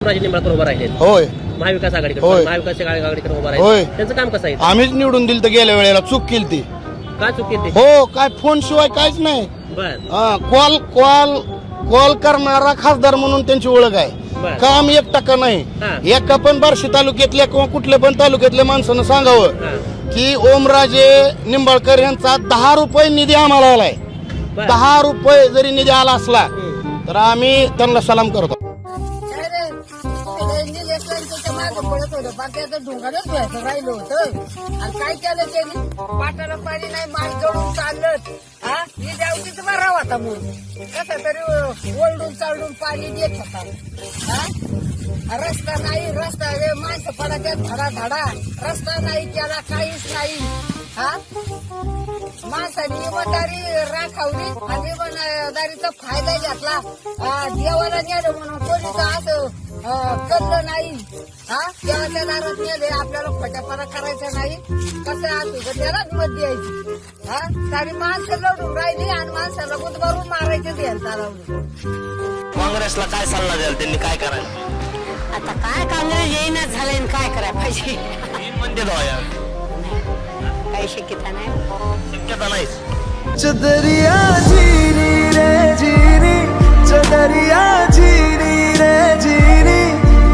राजे निंबाळकर उभा राहिले. होय. महाविकास आघाडीकडे होय. महाविकास आघाडीकडे उभा होय. राहिले त्यांचं काम कसं आहे? आम्हीच निवडून दिलं तर गेल्या वेळेला चूक केली ती. का चुकी ते हो काय फोन शिवाय काहीच नाही. बर. हा, कॉल कॉल कॉल करणारा खासदार म्हणून त्यांची ओळख आहे. बर. काम एक टक्का हा. नाही एका पण बार्शी तालुक्यातल्या किंवा कुठल्या पण तालुक्यातल्या माणसानं सांगावं की ओमराजे निंबाळकर यांचा दहा रुपये निधी आम्हाला आलाय. बर. दहा रुपये जरी निधी आला असला हम्म. तर आम्ही त्यांना सलाम करतो. लेकरांच्या पडत होतं बाकी आता ढोंगानच घ्यायचं राहिलं होतं. आणि काय केलं त्यांनी? पाटाला पाणी नाही माल जळून चाललं हा? ही द्यावची तर राव आता म्हणून. कसं तरी ओरडून चालडून पाणी देत होता. हा? रस्ता नाही रस्ता हे माणसं पडायच्या धडा धडा रस्ता नाही केला काहीच नाही. हा? माणसाने इमानदारी राखावली आणि इमानदारीचा फायदा घेतला. देवाला नेलं म्हणून कोणीच असं अ, करलं नाही. हा? देवाच्या दारात नेले आपल्याला खोट्यापणा करायचा नाही. कसं असू तर त्यालाच मत द्यायची. हा? सारी माणसं लढून राहिली आणि माणसाला गुदमारून मारायचं द्यायला चालवलं. काँग्रेसला काय सल्ला द्याल? त्यांनी काय करायला? आता काय काँग्रेस येईना झाले आणि काय करायला पाहिजे? काही शक्यता नाही. जी